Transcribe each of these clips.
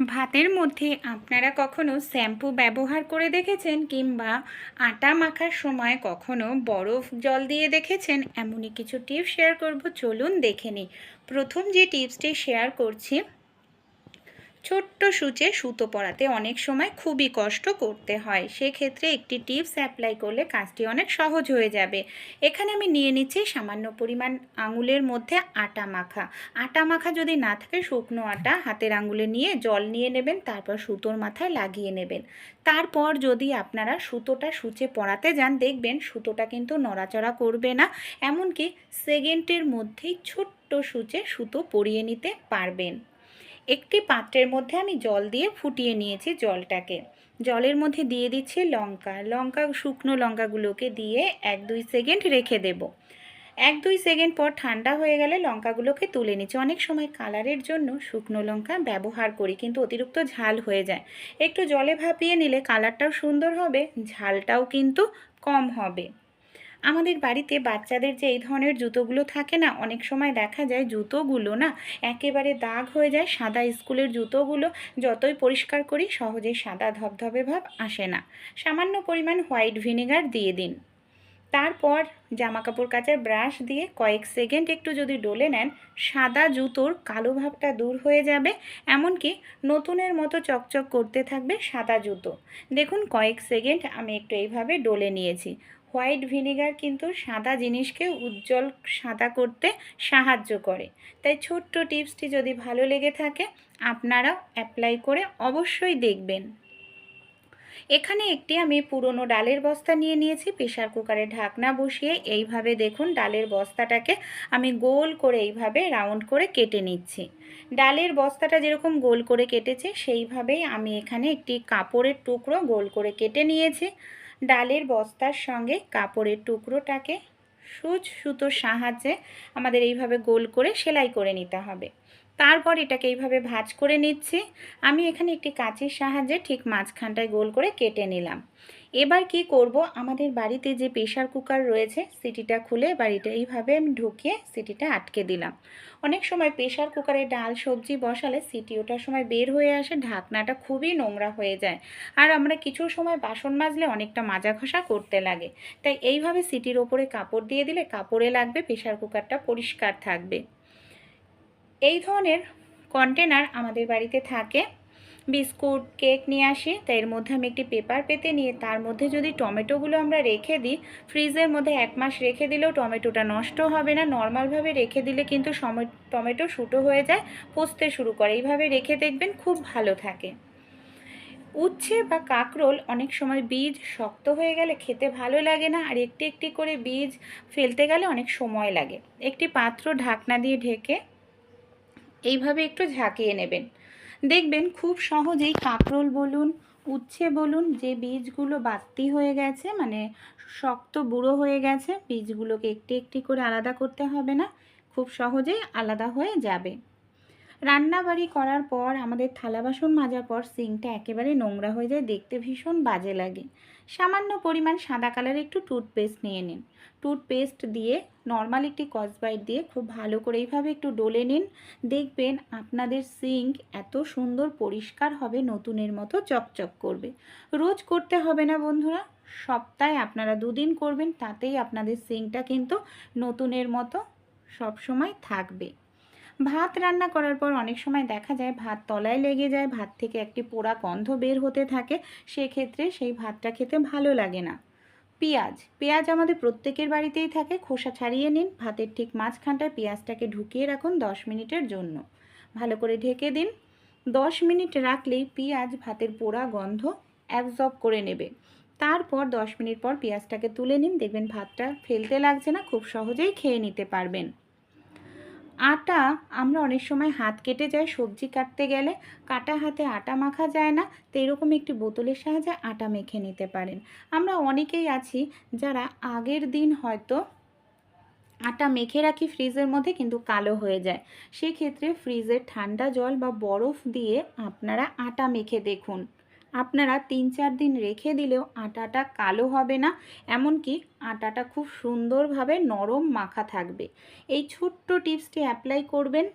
ভাতের মধ্যে আপনারা কখনো শ্যাম্পু ব্যবহার করে দেখেছেন কিংবা আটা মাখার সময় কখনো বরফ জল দিয়ে দেখেছেন? এমনই কিছু টিপস শেয়ার করব, চলুন দেখে নিই। প্রথম যে টিপসটি শেয়ার করছি ছোট্ট সূচে সুতো পরাতে অনেক সময় খুবই কষ্ট করতে হয়। সেক্ষেত্রে একটি টিপস অ্যাপ্লাই করলে কাজটি অনেক সহজ হয়ে যাবে। এখানে আমি নিয়ে নিচ্ছি সামান্য পরিমাণ আঙুলের মধ্যে আটা মাখা। আটা মাখা যদি না থাকে, শুকনো আটা হাতের আঙুলে নিয়ে জল নিয়ে নেবেন, তারপর সুতোর মাথায় লাগিয়ে নেবেন। তারপর যদি আপনারা সুতোটা সূচে পরাতে যান, দেখবেন সুতোটা কিন্তু নড়াচড়া করবে না। এমনকি সেকেন্ডের মধ্যেই ছোট্ট সূচে সুতো পরিয়ে নিতে পারবেন। একটি পাত্রের মধ্যে আমি জল দিয়ে ফুটিয়ে নিয়েছি জলটাকে। জলের মধ্যে দিয়ে দিচ্ছি লঙ্কা। লঙ্কা, শুকনো লঙ্কাগুলোকে দিয়ে এক দুই সেকেন্ড রেখে দেব। এক দুই সেকেন্ড পর ঠান্ডা হয়ে গেলে লঙ্কাগুলোকে তুলে নিচ্ছি। অনেক সময় কালারের জন্য শুকনো লঙ্কা ব্যবহার করি, কিন্তু অতিরিক্ত ঝাল হয়ে যায়। একটু জলে ভাপিয়ে নিলে কালারটাও সুন্দর হবে, ঝালটাও কিন্তু কম হবে। আমাদের বাড়িতে বাচ্চাদের যে এই ধরনের জুতোগুলো থাকে না, অনেক সময় দেখা যায় জুতোগুলো না একেবারে দাগ হয়ে যায় সাদা স্কুলের জুতোগুলো, যতই পরিষ্কার করি সহজে সাদা ধবধবে ভাব আসে না। সামান্য পরিমাণ হোয়াইট ভিনেগার দিয়ে দিন। তারপর জামা কাপড় কাচার ব্রাশ দিয়ে কয়েক সেকেন্ড একটু যদি ডলে নেন, সাদা জুতোর কালো ভাবটা দূর হয়ে যাবে, এমনকি নতুনের মতো চকচক করতে থাকবে সাদা জুতো। দেখুন কয়েক সেকেন্ড আমি একটু এইভাবে ডলে নিয়েছি। হোয়াইট ভিনেগার কিন্তু সাদা জিনিসকে উজ্জ্বল সাদা করতে সাহায্য করে। তাই ছোট্ট টিপসটি যদি ভালো লেগে থাকে আপনারা অ্যাপ্লাই করে অবশ্যই দেখবেন। এখানে একটি আমি পুরনো ডালের বস্তা নিয়ে নিয়েছি প্রেশার কুকারে ঢাকনা বসিয়ে এইভাবে দেখুন ডালের বস্তাটাকে আমি গোল করে এইভাবে রাউন্ড করে কেটে নিচ্ছি। ডালের বস্তাটা যেরকম গোল করে কেটেছে, সেইভাবেই আমি এখানে একটি কাপড়ের টুকরো গোল করে কেটে নিয়েছি। ডালের বস্তার সঙ্গে কাপড়ের টুকরোটাকে সুচ সুতোর সাহায্যে আমাদের এইভাবে গোল করে সেলাই করে নিতে হবে। তারপর এটাকে এইভাবে ভাজ করে নিচ্ছি। আমি এখানে একটি কাঁচির সাহায্যে ঠিক মাঝখানটায় গোল করে কেটে নিলাম। এবার কি করব? আমাদের বাড়িতে যে প্রেশার কুকার রয়েছে, সিটিটা খুলে বাড়িটা এইভাবে আমি ঢুকিয়ে সিটিটা আটকে দিলাম। অনেক সময় প্রেশার কুকারে ডাল সবজি বসালে সিটি ওটার সময় বের হয়ে আসে, ঢাকনাটা খুবই নোংরা হয়ে যায়। আর আমরা কিছু সময় বাসন মাজলে অনেকটা মাজা ঘষা করতে লাগে। তাই এইভাবে সিটির ওপরে কাপড় দিয়ে দিলে কাপড়ে লাগবে প্রেশার কুকারটা পরিষ্কার থাকবে। এই ধরনের কন্টেনার আমাদের বাড়িতে থাকে। বিস্কুট, কেক নিয়ে আসি। তাই এর মধ্যে আমি একটি পেপার পেতে নিয়ে তার মধ্যে যদি টমেটোগুলো আমরা রেখে দিই, ফ্রিজের মধ্যে এক মাস রেখে দিলেও টমেটোটা নষ্ট হবে না। নর্মালভাবে রেখে দিলে কিন্তু টমেটো শুটো হয়ে যায় পচতে শুরু করে। এইভাবে রেখে দেখবেন খুব ভালো থাকে। উচ্ছে বা কাকরোল অনেক সময় বীজ শক্ত হয়ে গেলে খেতে ভালো লাগে না, আর একটি একটি করে বীজ ফেলতে গেলে অনেক সময় লাগে। একটি পাত্র ঢাকনা দিয়ে ঢেকে এইভাবে একটু ঝাঁকিয়ে নেবেন। দেখবেন খুব সহজেই কাঁকরোল বলুন, উচ্ছে বলুন, যে বীজগুলো বাড়তি হয়ে গেছে মানে শক্ত বুড়ো হয়ে গেছে, বীজগুলোকে একটি একটি করে আলাদা করতে হবে না, খুব সহজেই আলাদা হয়ে যাবে। রান্নাবাড়ি করার পর আমাদের থালা বাসন মাজার পর সিঙ্কটা একেবারে নোংরা হয়ে যায়, দেখতে ভীষণ বাজে লাগে। সামান্য পরিমাণ সাদা কালার একটু টুথপেস্ট নিয়ে নিন। টুথপেস্ট দিয়ে নর্মাল একটি কসবাইট দিয়ে খুব ভালো করে এইভাবে একটু ডলে নিন। দেখবেন আপনাদের সিঙ্ক এত সুন্দর পরিষ্কার হবে, নতুনের মতো চকচক করবে। রোজ করতে হবে না বন্ধুরা, সপ্তাহে আপনারা দুদিন করবেন, তাতেই আপনাদের সিঙ্কটা কিন্তু নতুনের মতো সবসময় থাকবে। ভাত রান্না করার পর অনেক সময় দেখা যায় ভাত তলায় লেগে যায়, ভাত থেকে একটি পোড়া গন্ধ বের হতে থাকে, সেক্ষেত্রে সেই ভাতটা খেতে ভালো লাগে না। পেঁয়াজ পেঁয়াজ আমাদের প্রত্যেকের বাড়িতেই থাকে, খোসা ছাড়িয়ে নিন, ভাতের ঠিক মাঝখানটায় পেঁয়াজটাকে ঢুকিয়ে রাখুন দশ মিনিটের জন্য। ভালো করে ঢেকে দিন। দশ মিনিট রাখলেই পেঁয়াজ ভাতের পোড়া গন্ধ অ্যাবজর্ব করে নেবে। তারপর দশ মিনিট পর পেঁয়াজটাকে তুলে নিন, দেখবেন ভাতটা ফেলতে লাগছে না, খুব সহজেই খেয়ে নিতে পারবেন। আটা আমরা অনেক সময় হাত কেটে যায়, সবজি কাটতে গেলে কাটা হাতে আটা মাখা যায় না, তো এরকম একটি বোতলের সাহায্যে আটা মেখে নিতে পারেন। আমরা অনেকেই আছি যারা আগের দিন হয়তো আটা মেখে রাখি ফ্রিজের মধ্যে কিন্তু কালো হয়ে যায়। সেক্ষেত্রে ফ্রিজের ঠান্ডা জল বা বরফ দিয়ে আপনারা আটা মেখে দেখুন। আপনারা তিন চার দিন রেখে দিলেও আটাটা কালো হবে না, এমনকি আটাটা খুব সুন্দরভাবে নরম মাখা থাকবে। এই ছোট্ট টিপসটি অ্যাপ্লাই করবেন।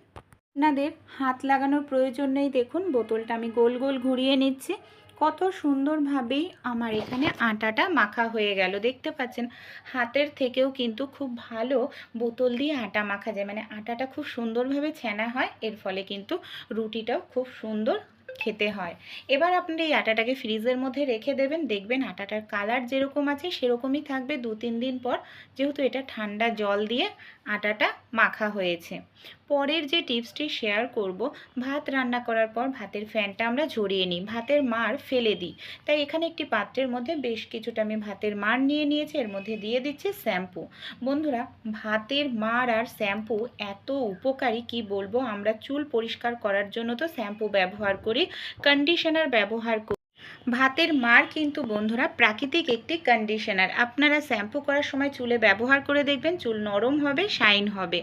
আপনাদের হাত লাগানোর প্রয়োজন নেই। দেখুন, বোতলটা আমি গোল গোল ঘুরিয়ে নিচ্ছি। কত সুন্দরভাবেই আমার এখানে আটাটা মাখা হয়ে গেল। দেখতে পাচ্ছেন, হাতের থেকেও কিন্তু খুব ভালো বোতল দিয়ে আটা মাখা যায়। মানে আটাটা খুব সুন্দরভাবে ছেনা হয়, এর ফলে কিন্তু রুটিটাও খুব সুন্দর খেতে হয়। এবার আপনি এই আটাটাকে ফ্রিজের মধ্যে রেখে দেবেন। দেখবেন আটাটার কালার যেরকম আছে সেরকমই থাকবে। দু তিন দিন পর যেহেতু এটা ঠান্ডা জল দিয়ে আটাটা মাখা হয়েছে। পরের যে টিপসটি শেয়ার করব, ভাত রান্না করার পর ভাতের ফ্যানটা আমরা ঝরিয়ে নিই, ভাতের মার ফেলে দিই। তাই এখানে একটি পাত্রের মধ্যে বেশ কিছুটা আমি ভাতের মার নিয়ে নিয়েছি, এর মধ্যে দিয়ে দিচ্ছি শ্যাম্পু। বন্ধুরা, ভাতের মার আর শ্যাম্পু এত উপকারী, কি বলব? আমরা চুল পরিষ্কার করার জন্য তো শ্যাম্পু ব্যবহার করি কন্ডিশনার ব্যবহার করি। ভাতের মার কিন্তু বন্ধুরা প্রাকৃতিক একটি কন্ডিশনার আপনারা শ্যাম্পু করার সময় চুলে ব্যবহার করে দেখবেন, চুল নরম হবে শাইন হবে।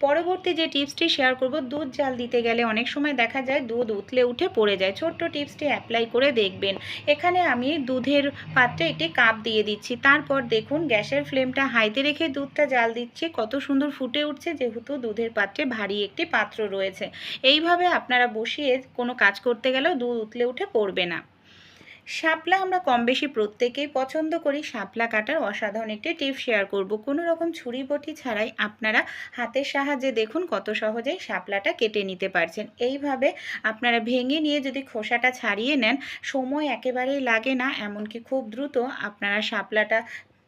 পরবর্তী যে টিপসটি শেয়ার করব, দুধ জাল দিতে গেলে অনেক সময় দেখা যায় দুধ উতলে উঠে পড়ে যায়। ছোট্ট টিপসটি অ্যাপ্লাই করে দেখবেন। এখানে আমি দুধের পাত্রে একটি কাপ দিয়ে দিচ্ছি। তারপর দেখুন, গ্যাসের ফ্লেমটা হাইতে রেখে দুধটা জাল দিচ্ছি। কত সুন্দর ফুটে উঠছে, যেহেতু দুধের পাত্রে ভারী একটি পাত্র রয়েছে। এইভাবে আপনারা বসিয়ে কোনো কাজ করতে গেলেও দুধ উতলে উঠে পড়বে না। শাপলা আমরা কম বেশি প্রত্যেকেই পছন্দ করি। শাপলা কাটার অসাধারণ একটি টিপ শেয়ার করব। কোনো রকম ছুরি বটি ছাড়াই আপনারা হাতের সাহায্যে দেখুন কত সহজেই শাপলাটা কেটে নিতে পারছেন। এইভাবে আপনারা ভেঙে নিয়ে যদি খোসাটা ছাড়িয়ে নেন, সময় একেবারেই লাগে না। এমনকি খুব দ্রুত আপনারা শাপলাটা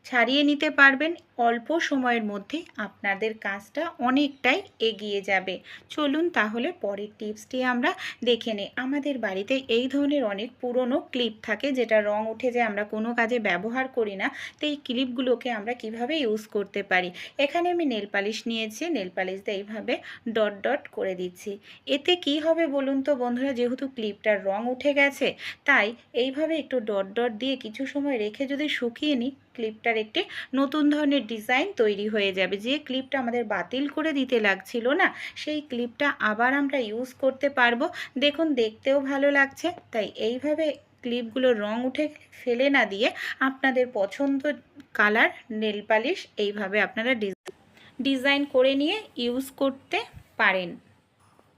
ছাড়িয়ে নিতে পারবেন। অল্প সময়ের মধ্যে আপনাদের কাজটা অনেকটাই এগিয়ে যাবে। চলুন তাহলে পরের টিপসটি আমরা দেখে নিই। আমাদের বাড়িতে এই ধরনের অনেক পুরনো ক্লিপ থাকে যেটা রং উঠে যায় আমরা কোনো কাজে ব্যবহার করি না, তো এই ক্লিপগুলোকে আমরা কীভাবে ইউজ করতে পারি? এখানে আমি নেল পালিশ নিয়েছি, নেল পালিশ দিয়ে এইভাবে ডট ডট করে দিচ্ছি। এতে কি হবে বলুন তো বন্ধুরা? যেহেতু ক্লিপটার রং উঠে গেছে, তাই এইভাবে একটু ডট ডট দিয়ে কিছু সময় রেখে যদি শুকিয়ে নিই ক্লিপটার একটি নতুন ধরনের ডিজাইন তৈরি হয়ে যাবে। যে ক্লিপটা আমাদের বাতিল করে দিতে লাগছিল না, সেই ক্লিপটা আবার আমরা ইউজ করতে পারব। দেখুন, দেখতেও ভালো লাগছে। তাই এইভাবে ক্লিপগুলোর রং উঠে ফেলে না দিয়ে আপনাদের পছন্দ কালার নেল পালিশ এইভাবে আপনারা ডিজাইন করে নিয়ে ইউজ করতে পারেন।